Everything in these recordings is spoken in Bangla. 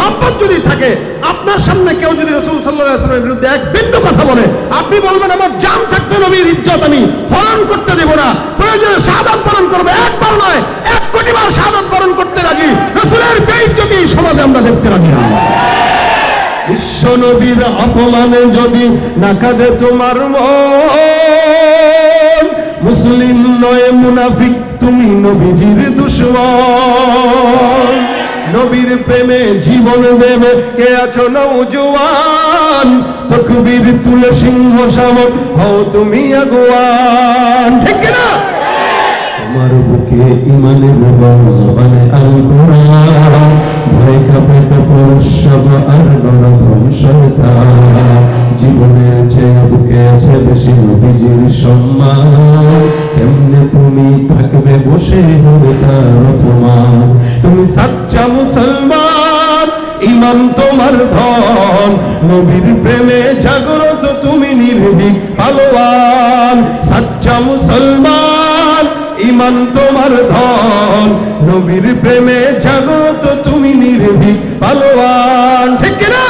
মোহাম্মত যদি থাকে, আপনার সামনে কেউ যদি রসুল সাল্লাহামের বিরুদ্ধে এক বিন্দু কথা বলে, আপনি বলবেন, আমার জান থাকতে নবীর ইজ্জত আমি হরণ করতে দেব না। প্রয়োজনে সাদাত বরণ করবে। একবার নয়, এক কোটি বার সাদাত বরণ করতে রাজি। রসুলের বেইজ্জতি সমাজে আমরা দেখতে রাজি না। বিশ্ব নবীর অপমানে যদি না কাঁদে তোমার মন, মুসলিম নয় মুনাফিক, তুমি নবীজির দুশ্মন। নবীর প্রেমে জীবন দেবে। কে আছো নৌজওয়ান তকবীর তুলে সিংহ শাবক হও তুমি আগুয়ান। ঠিক না? তোমার বুকে জবানে আল কোরআন ভয় কাপে কাপড় সব আর বুকে আছে বেশি নবীজির সম্মান। কেমনে তুমি থাকবে বসে হবে তার অপমান? তুমি সাচ্চা মুসলমান, ইমাম তোমার ধন, নবীর প্রেমে জাগ্রত তুমি নির্ভীক, পালোয়ান। সাচ্চা মুসলমান ইমান তোমার ধন, নবীর প্রেমে জাগ্রত তুমি নির্ভীক, পালোয়ান। ঠিক কিনা?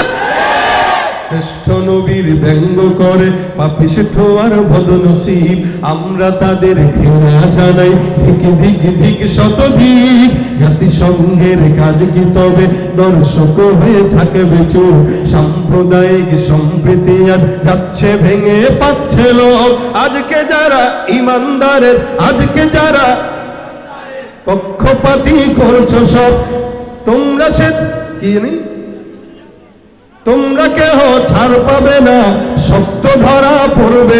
শ্রেষ্ঠ নবীর ব্যঙ্গ করে, পাপিষ্ঠ আর বদনসিব। আমরা তাদের ঘৃণা জানাই দিক দিক দিক শতধিক। জাতিসংঘের কাজ কি তবে দর্শক হয়ে থাকবে চুপ সাম্প্রদায়িক সম্প্রীতি আর যাচ্ছে ভেঙে পাচ্ছে লোক আজকে যারা ইমানদারের, আজকে যারা পক্ষপাতি করছ সব, তোমরা সে কি জানি? তোমরা কেহ ছাড় পাবে না সত্য ধরা পড়বে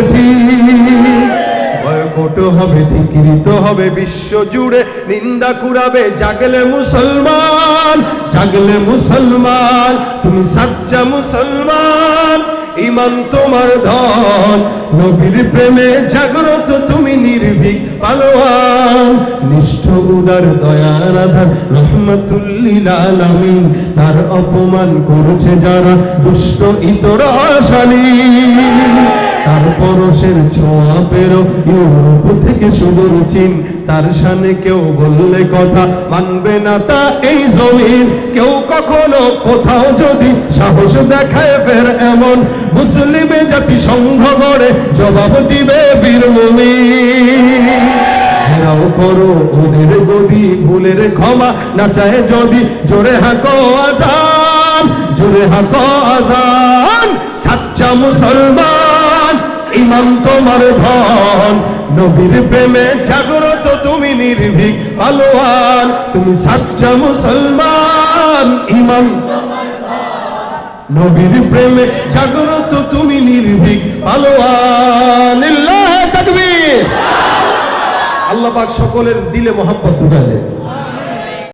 হবে, ধিকৃত হবে, বিশ্ব জুড়ে নিন্দা কুড়াবে, জাগলে মুসলমান জাগলে মুসলমান, তুমি সাচ্চা মুসলমান। ইমান তোমার ধন। নবীর প্রেমে জাগ্রত তুমি নির্ভীক পালোয়ান। নিষ্ঠ উদার দয়ার আধার রহমতুল্লিল আলামিন। তার অপমান করেছে যারা দুষ্ট ইতর তার পরশের ছোঁয়া পেরো ইউরোপ থেকে সুদূর চীন। তার সামনে কেউ বললে কথা মানবে না তা এই জমিন। কেউ কখনো কোথাও যদি সাহস দেখায় ফের এমন মুসলিমে জাতি সংঘ গড়ে জবাব দিবে বীর করো ওদের গদি, ভুলের ক্ষমা না চায় যদি। জোরে হাকো আজান, জোরে হাকো আজান। সাচ্চা মুসলমান ইমাম তোমার ধন। নবীর প্রেমে জাগ্রত তুমি নির্ভীক পালোয়ান তুমি সাচ্চা মুসলমান ইমান নবীর প্রেমে জাগ্রত তুমি নির্ভীক পালোয়ান আল্লাহ পাক সকলের দিলে মোহাম্মত ঢুকায় দেন।